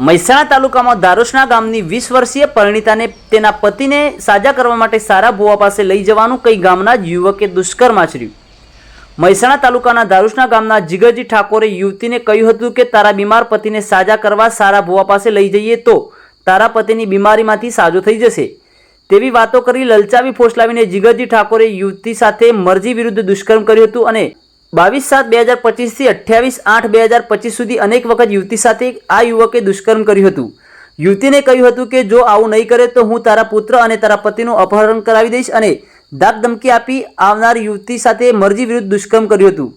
મહેસાણા તાલુકામાં દારોશના ગામની વીસ વર્ષીય પરિણીતાને તેના પતિને સાજા કરવા માટે સારા ભુવા પાસે લઈ જવાનું કઈ ગામના જ યુવકે દુષ્કર્મ આચર્યું. મહેસાણા તાલુકાના દારુશના ગામના જીગરજી ઠાકોરે યુવતીને કહ્યું હતું કે, તારા બીમાર પતિને સાજા કરવા સારા ભુવા પાસે લઈ જઈએ તો તારા પતિની બીમારીમાંથી સાજો થઈ જશે. તેવી વાતો કરી લલચાવી ફોસલાવીને જીગરજી ઠાકોરે યુવતી સાથે મરજી વિરુદ્ધ દુષ્કર્મ કર્યું હતું અને બાવીસ સાત બે હજાર પચીસથી અઠ્યાવીસ આઠ બે હજાર પચીસ સુધી અનેક વખત યુવતી સાથે આ યુવકે દુષ્કર્મ કર્યું હતું. યુવતીને કહ્યું હતું કે, જો આવું નહીં કરે તો હું તારા પુત્ર અને તારા પતિનું અપહરણ કરાવી દઈશ અને દાગ ધમકી આપી આવનાર યુવતી સાથે મરજી વિરુદ્ધ દુષ્કર્મ કર્યું હતું.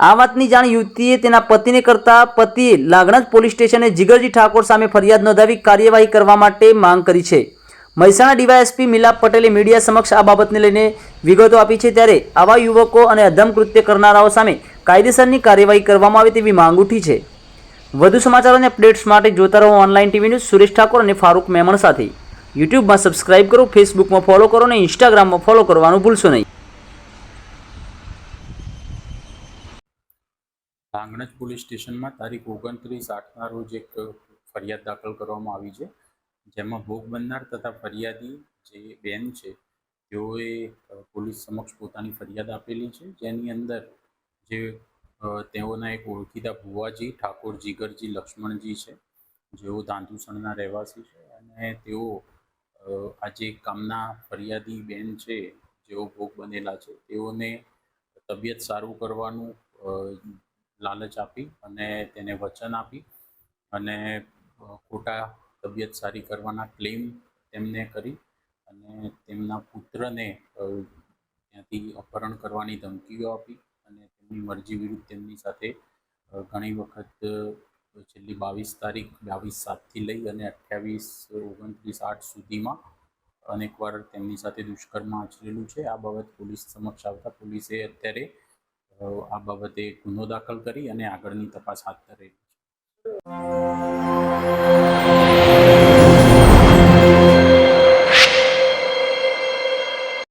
આ વાતની જાણ યુવતીએ તેના પતિને કરતા પતિએ લાગણજ પોલીસ સ્ટેશને જીગરજી ઠાકોર સામે ફરિયાદ નોંધાવી કાર્યવાહી કરવા માટે માંગ કરી છે. મહેસાણા ડીવાયએસપી મિલાપ પટેલે મીડિયા સમક્ષ આ બાબતને લઈને વિગતો આપી છે ત્યારે આવા યુવકો અને અધમ કૃત્ય કરનારાઓ સામે કાયદેસરની કાર્યવાહી કરવામાં આવે તેવી માંગ ઉઠી છે. વધુ સમાચાર અને અપડેટ્સ માટે જોતા રહો online TV news Suresh Thakor અને ફારૂક મેમણ સાથે. યુટ્યુબમાં સબસ્ક્રાઇબ કરો, ફેસબુકમાં ફોલો કરો અને ઇન્સ્ટાગ્રામમાં ફોલો કરવાનું ભૂલશો નહીં. આંગણજ પોલીસ સ્ટેશનમાં તારીખ ઓગણત્રીસ આઠના રોજ એક ફરિયાદ દાખલ કરવામાં આવી છે. જેમાં ભોગ બનનાર તથા ફરિયાદી જે બેન છે, તેઓએ પોલીસ સમક્ષ પોતાની ફરિયાદ આપેલી છે. જેની અંદર જે તેઓના એક ઓળખીતા ભુવાજી, ઠાકોર જીગરજી, લક્ષ્મણજી છે, જેઓ ધાંધુસણના રહેવાસી છે અને તેઓ આજે કામના ફરિયાદી બેન છે, જેઓ ભોગ બનેલા છે, તેઓને તબિયત સારું કરવાનું લાલચ આપી અને તેને વચન આપી અને ખોટા તબિયત સારી કરવાના ક્લેમ તેમને કરી અને તેમના પુત્રને ત્યાંથી અપહરણ કરવાની ધમકીઓ આપી અને તેમની મરજી વિરુદ્ધ તેમની સાથે ઘણી વખત છેલ્લી બાવીસ તારીખ, બાવીસ સાતથી લઈ અને અઠ્યાવીસ, ઓગણત્રીસ આઠ સુધીમાં અનેકવાર તેમની સાથે દુષ્કર્મ આચરેલું છે. આ બાબત પોલીસ સમક્ષ આવતા પોલીસે અત્યારે આ બાબતે ગુનો દાખલ કરી અને આગળની તપાસ હાથ ધરેલી છે.